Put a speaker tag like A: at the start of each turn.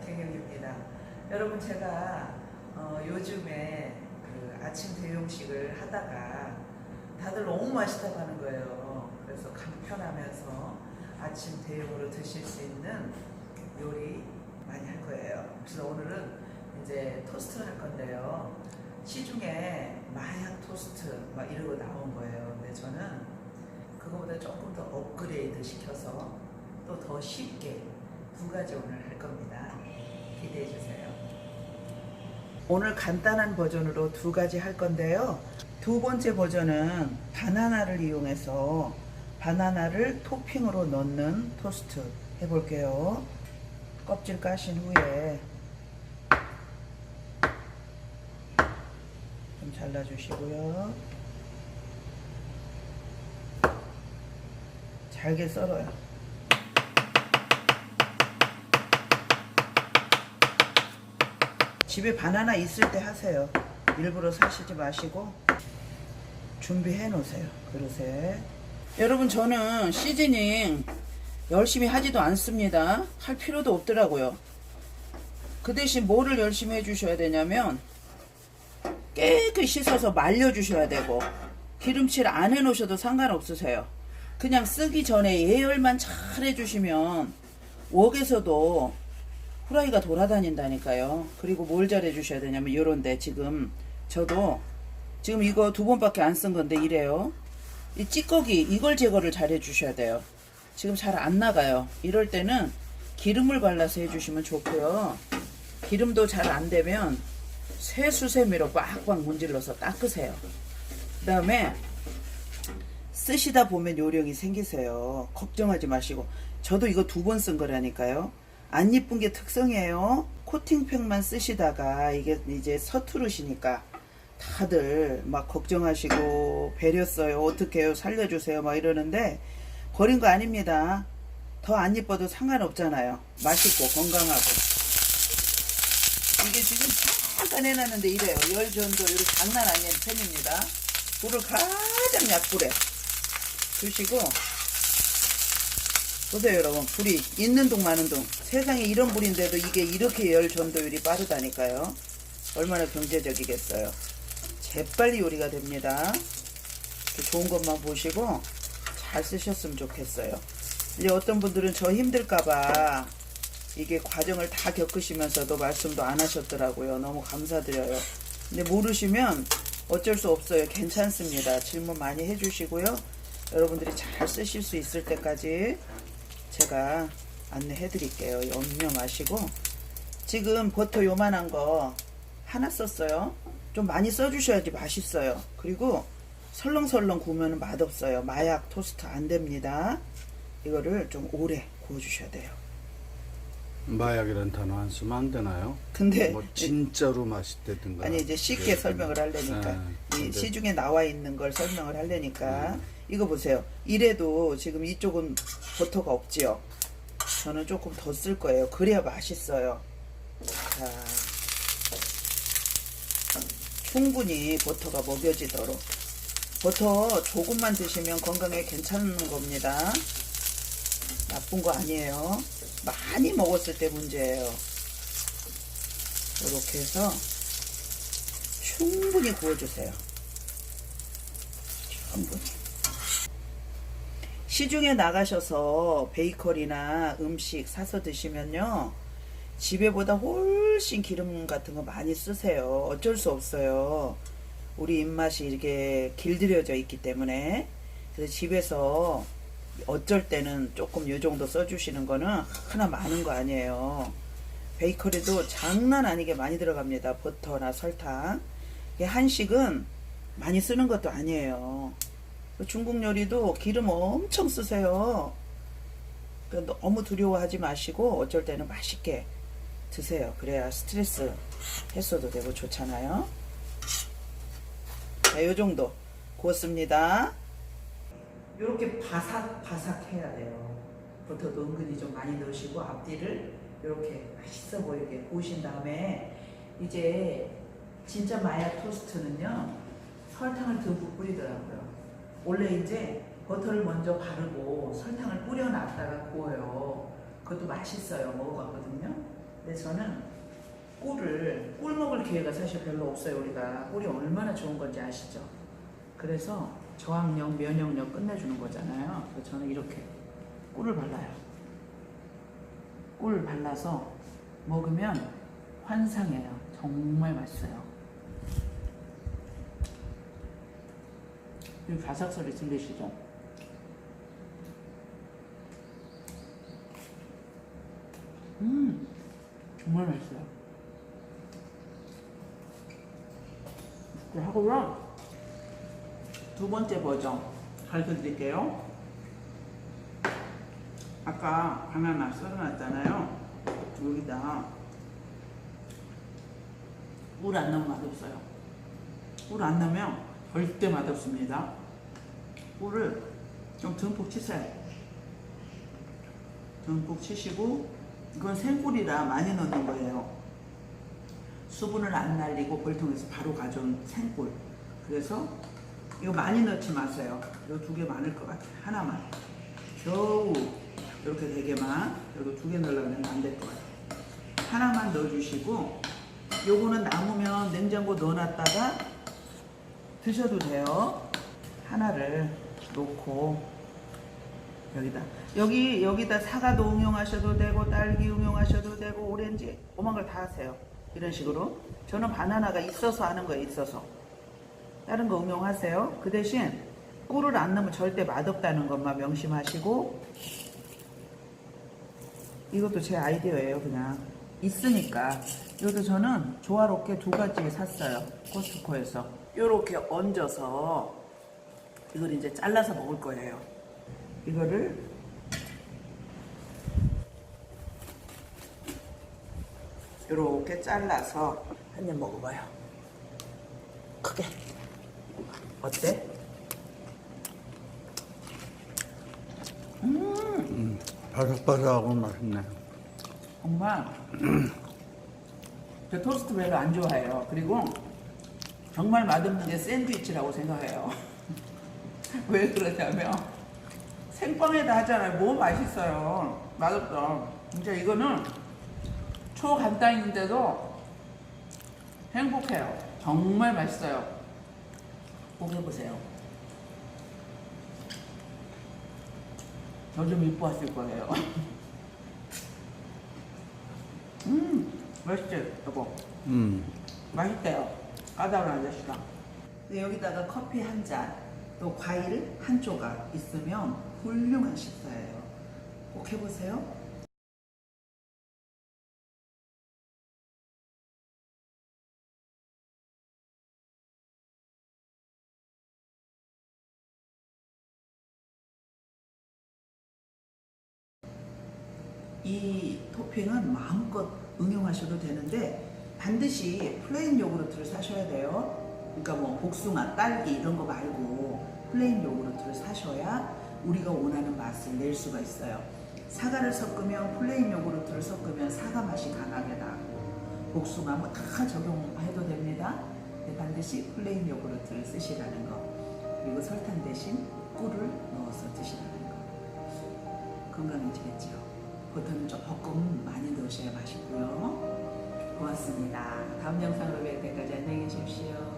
A: 박혜경입니다. 여러분 제가 어, 요즘에 그 아침 대용식을 하다가 다들 너무 맛있다고 하는 거예요. 그래서 간편하면서 아침 대용으로 드실 수 있는 요리 많이 할 거예요. 그래서 오늘은 이제 토스트를 할 건데요. 시중에 마약 토스트 막 이러고 나온 거예요. 근데 저는 그거보다 조금 더 업그레이드 시켜서 또 더 쉽게 두 가지 오늘 할 겁니다. 기대해 주세요. 오늘 간단한 버전으로 두 가지 할 건데요. 두 번째 버전은 바나나를 이용해서 바나나를 토핑으로 넣는 토스트 해볼게요. 껍질 까신 후에 좀 잘라주시고요. 잘게 썰어요. 집에 바나나 있을 때 하세요. 일부러 사시지 마시고 준비해 놓으세요. 그릇에. 여러분 저는 시즈닝 열심히 하지도 않습니다. 할 필요도 없더라고요. 그 대신 뭐를 열심히 해주셔야 되냐면 깨끗이 씻어서 말려주셔야 되고 기름칠 안 해놓으셔도 상관없으세요. 그냥 쓰기 전에 예열만 잘 해주시면 웍에서도 후라이가 돌아다닌다니까요. 그리고 뭘 잘 해주셔야 되냐면 요런데 지금 저도 지금 이거 두 번밖에 안 쓴 건데 이래요. 이 찌꺼기 이걸 제거를 잘 해주셔야 돼요. 지금 잘 안 나가요. 이럴 때는 기름을 발라서 해주시면 좋고요. 기름도 잘 안 되면 쇠수세미로 빡빡 문질러서 닦으세요. 그 다음에 쓰시다 보면 요령이 생기세요. 걱정하지 마시고. 저도 이거 두 번 쓴 거라니까요. 안 이쁜 게 특성이에요. 코팅팩만 쓰시다가 이게 이제 서투르시니까 다들 막 걱정하시고 배렸어요. 어떡해요. 살려주세요. 막 이러는데 버린 거 아닙니다. 더안 이뻐도 상관없잖아요. 맛있고 건강하고. 이게 지금 잠깐 해놨는데 이래요. 열 전도 이렇게 장난 아닌 팬입니다. 불을 가장 약불에 두시고 보세요 여러분. 불이 있는 동 마는 동 세상에 이런 불인데도 이게 이렇게 열 전도율이 빠르다니까요. 얼마나 경제적이겠어요. 재빨리 요리가 됩니다. 좋은 것만 보시고 잘 쓰셨으면 좋겠어요. 이제 어떤 분들은 저 힘들까봐 이게 과정을 다 겪으시면서도 말씀도 안 하셨더라고요. 너무 감사드려요. 근데 모르시면 어쩔 수 없어요. 괜찮습니다. 질문 많이 해주시고요. 여러분들이 잘 쓰실 수 있을 때까지 제가 안내해 드릴게요. 염려 마시고 지금 버터 요만한 거 하나 썼어요. 좀 많이 써주셔야지 맛있어요. 그리고 설렁설렁 구우면 맛없어요. 마약 토스트 안 됩니다. 이거를 좀 오래 구워주셔야 돼요.
B: 마약이라는 단어 안 쓰면 안 되나요?
A: 근데
B: 뭐 진짜로 맛있다든가
A: 아니 이제 쉽게
B: 네,
A: 설명을 하려니까
B: 네,
A: 이 시중에 나와 있는 걸 설명을 하려니까
B: 음.
A: 이거 보세요. 이래도 지금 이쪽은 버터가 없지요. 저는 조금 더 쓸 거예요. 그래야 맛있어요. 자, 충분히 버터가 먹여지도록 버터 조금만 드시면 건강에 괜찮은 겁니다. 나쁜 거 아니에요. 많이 먹었을 때 문제예요. 이렇게 해서 충분히 구워주세요. 충분히. 시중에 나가셔서 베이커리나 음식 사서 드시면요. 집에보다 훨씬 기름 같은 거 많이 쓰세요. 어쩔 수 없어요. 우리 입맛이 이렇게 길들여져 있기 때문에. 그래서 집에서 어쩔 때는 조금 요 정도 써주시는 거는 하나 많은 거 아니에요. 베이커리도 장난 아니게 많이 들어갑니다. 버터나 설탕. 한식은 많이 쓰는 것도 아니에요. 중국 요리도 기름 엄청 쓰세요. 그러니까 너무 두려워하지 마시고 어쩔 때는 맛있게 드세요. 그래야 스트레스 해소도 되고 좋잖아요. 자, 요 정도 구웠습니다. 이렇게 바삭 바삭 해야 돼요. 버터도 은근히 좀 많이 넣으시고 앞뒤를 이렇게 맛있어 보이게 구우신 다음에 이제 진짜 마약 토스트는요 설탕을 듬뿍 뿌리더라고요. 원래 이제 버터를 먼저 바르고 설탕을 뿌려놨다가 구워요. 그것도 맛있어요. 먹어봤거든요. 근데 저는 꿀을 꿀 먹을 기회가 사실 별로 없어요. 우리가 꿀이 얼마나 좋은 건지 아시죠? 그래서 저항력, 면역력 끝내주는 거잖아요. 그래서 저는 이렇게 꿀을 발라요. 꿀 발라서 먹으면 환상해요. 정말 맛있어요. 이 바삭 소리 들리시죠? 음, 정말 맛있어요. 이렇게 하고요. 두 번째 버전 가르쳐 드릴게요. 아까 바나나 썰어놨잖아요. 여기다 물 안 넣으면 맛없어요. 물 안 넣으면 절대 맛없습니다. 꿀을 좀 듬뿍 치세요. 듬뿍 치시고 이건 생꿀이라 많이 넣는 거예요. 수분을 안 날리고 볼통에서 바로 가져온 생꿀. 그래서 이거 많이 넣지 마세요. 이거 두 개 많을 것 같아요. 하나만. 겨우 이렇게 네 개만. 그리고 두개 넣으려고 하면 안 될 것 같아요. 하나만 넣어주시고 요거는 남으면 냉장고 넣어놨다가 드셔도 돼요. 하나를 놓고 여기다 여기 여기다 사과도 응용하셔도 되고 딸기 응용하셔도 되고 오렌지 오만 걸 다 하세요. 이런 식으로 저는 바나나가 있어서 하는 거예요. 있어서 다른 거 응용하세요. 그 대신 꿀을 안 넣으면 절대 맛없다는 것만 명심하시고 이것도 제 아이디어예요. 그냥 있으니까 이것도 저는 조화롭게 두 가지 샀어요. 코스트코에서 이렇게 얹어서 이걸 이제 잘라서 먹을 거예요. 이거를 이렇게 잘라서 한 입 먹어봐요. 크게. 어때?
B: 음, 바삭바삭하고 맛있네.
A: 정말 저 토스트 별로 안 좋아해요. 그리고 정말 맛없는 게 샌드위치라고 생각해요. 왜 그러냐면 생빵에다 하잖아요. 뭐 맛있어요. 맛없어. 진짜 이거는 초간단인데도 행복해요. 정말 맛있어요. 꼭 해보세요. 저 좀 이뻐하실 거예요. 음, 맛있지, 여보?
B: 음,
A: 맛있대요. 까다로운 아저씨가. 여기다가 커피 한 잔, 또 과일 한 조각 있으면 훌륭한 식사예요. 꼭 해보세요. 이 토핑은 마음껏 응용하셔도 되는데 반드시 플레인 요구르트를 사셔야 돼요. 그러니까 뭐 복숭아, 딸기 이런 거 말고 플레인 요구르트를 사셔야 우리가 원하는 맛을 낼 수가 있어요. 사과를 섞으면 플레인 요구르트를 섞으면 사과 맛이 강하게 나고 복숭아 뭐 다 적용해도 됩니다. 반드시 플레인 요구르트를 쓰시라는 거. 그리고 설탕 대신 꿀을 넣어서 드시라는 거. 건강해지겠죠. 버터는 조금 많이 넣으셔야 맛있고요. 고맙습니다. 다음 영상으로 뵐 때까지 안녕히 계십시오.